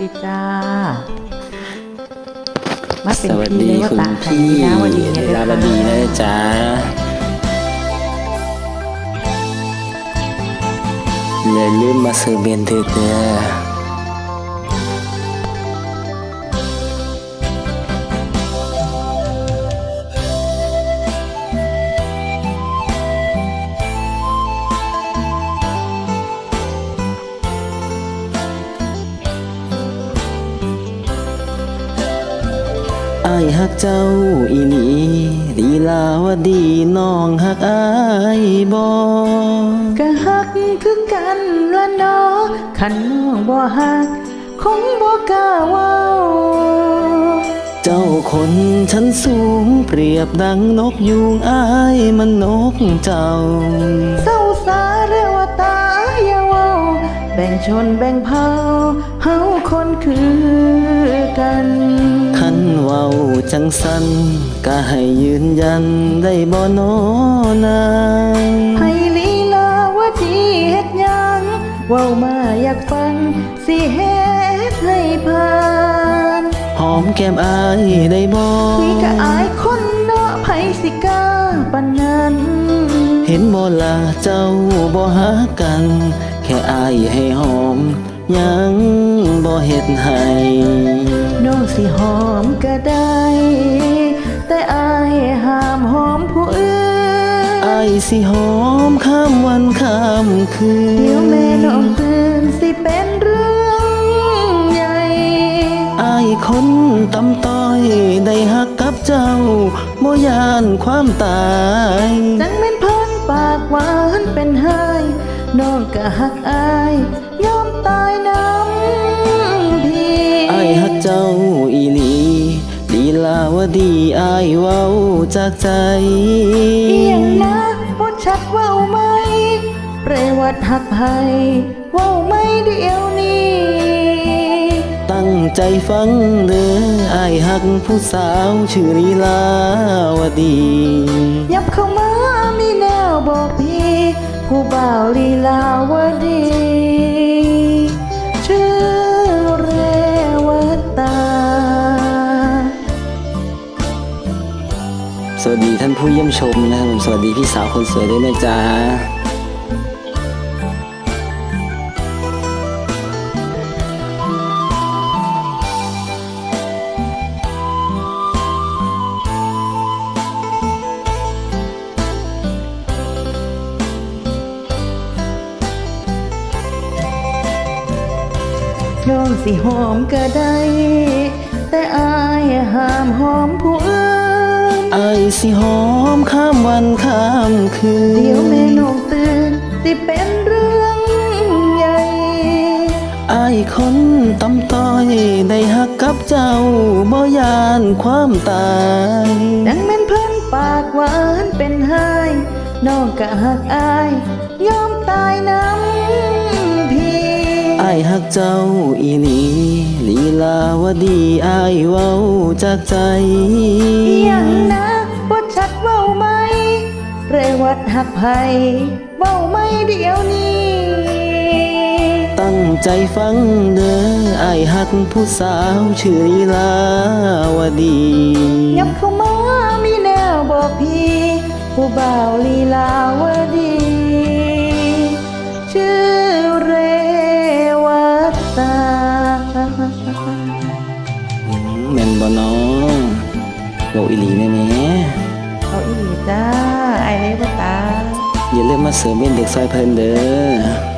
ดีจ้ามาสเป็นวัสพี่ดีเลยว่าคุณตาพี่ดาวดีเนี่ยดาวดีนะจ๊ะอย่าลืมมาซื้อเบนเถอ ออายฮักเจ้าอีหลีลีลาวดีน้องฮักอายบ่ก็ฮักคือกันละเนาะขันน้องบ่ฮัก คงบ่กล้าเว้า เจ้าคนชั้นสูงเปรียบดังนกยูงอายมันนกเจ้า เศร้าสาเรวตาอย่าเว้า แบ่งชนแบ่งเผ่าเฮาคนคือกันคัน เว้าจังสันก็ให้ยืนยันได้บ่นอนางให้ลีลาวดีเฮ็ดหยังเว้ามาอยากฟัง สิเฮ็ดให้ผ่านหอมแก้มอายได้บ่คุยกับอายคนเนาะไผสิกล้าปานนั้น เห็นบ่ล่ะเจ้าบ่หากัน แค่อายให้หอมยังบ่เฮ็ดให้ น้องสิหอมก็ได้ แต่อายห้ามหอมผู้อื่นอายสิหอมข้ามวันข้ามคืน เดี๋ยวแม่น้องตื่นสิเป็นเรื่องใหญ่อายคนตำต้อยได้ฮักกับเจ้าบ่ยานความตายจังเป็นเพิ่นปากหวานเป็นไห้น้องก็หักอาย ยอมตายน้ำพี่อายฮัก เจ้าอีหลีลีลาวดีอายเว้าจากใจเอียงนะบ่ชัดเว้าไหมเปรวัดหักไผเว้าไหม่เดียวนี้ ตั้งใจฟังเด้ออายฮักผู้สาวชื่อลีลาวดียับเข้ามามีแนวบอกพี่ ผู้บ่าวลีลาวดี สวัสดีท่านผู้เยี่ยมชมนะครับผมสวัสดีพี่สาวคนสวยด้วยนะจ๊ะน้องสิหอมก็ได้ แต่อายห้ามหอมผู้ สิหอมข้ามวันข้ามคืน เดี๋ยวแม่น้องตื่นสิเป็นเรื่องใหญ่อายคนตำต้อยได้ฮักกับเจ้าบ่ยานความตายดังแม่นเพิ่นปากหวานเป็นไห้น้องก็หักอายยอมตายน้ำพี่อายฮักเจ้าอีหลีลีลาวดีอายเว้าจากใจเอียงนะบ่ชัดเว้า ไหมเรวัดหักไผเว้าไหมเดี๋ยวนี้ ตั้งใจฟังเด้ออายฮักผู้สาวชื่อลีลาวดี ยับเข้ามามีแนวบอกพี่ ผู้บ่าวลีลาวดี ชื่อเรวัตตาแม่นบ่น้องเว้าอีหลีแม่แม่ จ้าไอเรวัตาอย่าลืมมาเสริมเป็นเด็กซอยเพลินเด้อ